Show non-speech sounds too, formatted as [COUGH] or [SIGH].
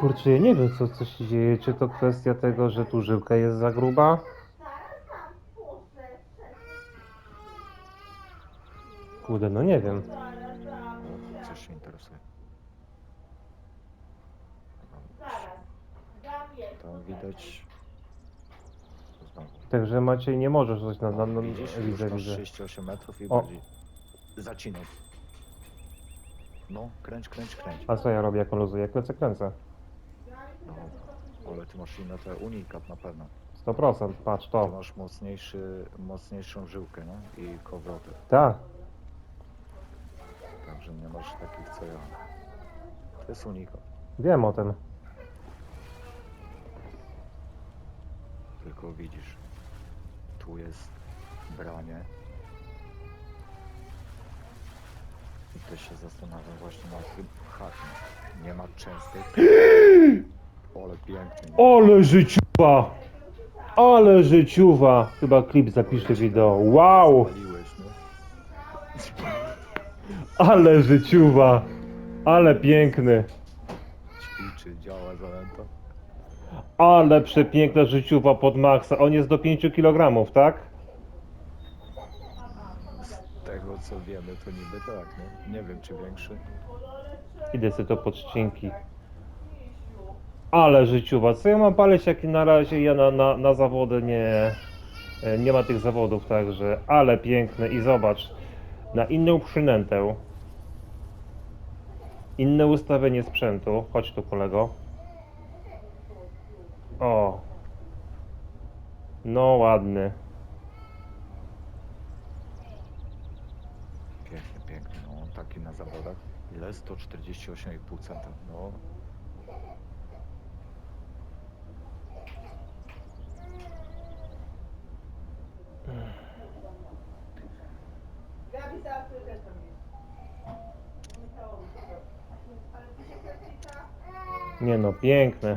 Kurczę, ja nie wiem co, co się dzieje. Czy to kwestia tego, że tu żyłka jest za gruba? Kurde, no nie wiem. Coś się interesuje. Tam widać... Znowu. Także Maciej nie możesz coś na... na, na Widzisz? widzę, widzę. 38 metrów i O. bardziej zacinaj. No, kręć, kręć, kręć. A co ja robię, jak on luzuje? Kręcę, kręcę. Ale ty masz inne te unikat na pewno. 100%, patrz Ty to. masz mocniejszy, mocniejszą żyłkę, nie? I kołowroty. Tak. Także nie masz takich co ja. To jest unikat. Wiem o tym. Tylko widzisz, tu jest branie. I też się zastanawiam właśnie nad tym hakiem. Nie ma częstych. [GASPS] [GASPS] [GASPS] Ale piękny. Ale życiuwa! Ale życiuwa! Chyba klip zapiszę wideo. Wow! Spaliłeś, no. [LAUGHS] Ale życiuwa! Ale piękny! Ćwiczy, działa zanęta. Ale przepiękna życiuwa pod maksa. On jest do 5 kg, tak? Z tego co wiemy, to niby tak, no. Nie wiem czy większy. Idę sobie to pod ścinki. Ale życiuwa. Co ja mam palić, jak na razie ja na, na, na zawody nie... e, Nie ma tych zawodów, także... Ale piękny i zobacz. Na inną przynętę. Inne ustawienie sprzętu. Chodź tu kolego. O. No ładny. Piękny, piękny. No on taki na zawodach. Ile? 148,5 centa. No. Gabi zaraz też tam jest. Nie no, piękny.